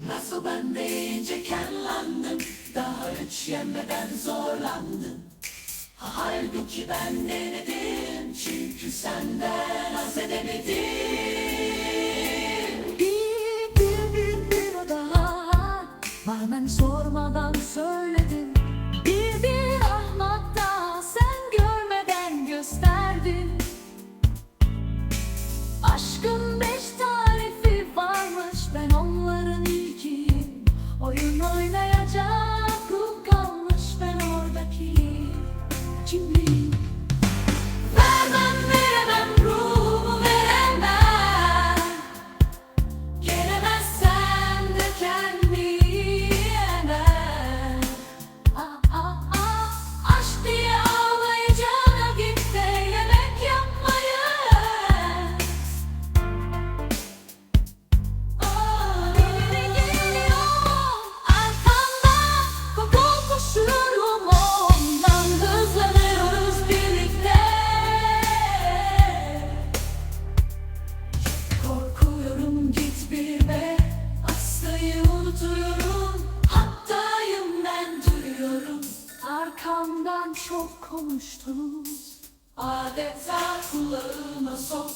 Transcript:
Nasıl ben deyince kenlandım Daha üç yemeden zorlandım. Halbuki ben denedim Çünkü senden haz edemedim. Bir bir bir daha. Bana sormadan söyle. çok konuştunuz. Adeta kulağına sok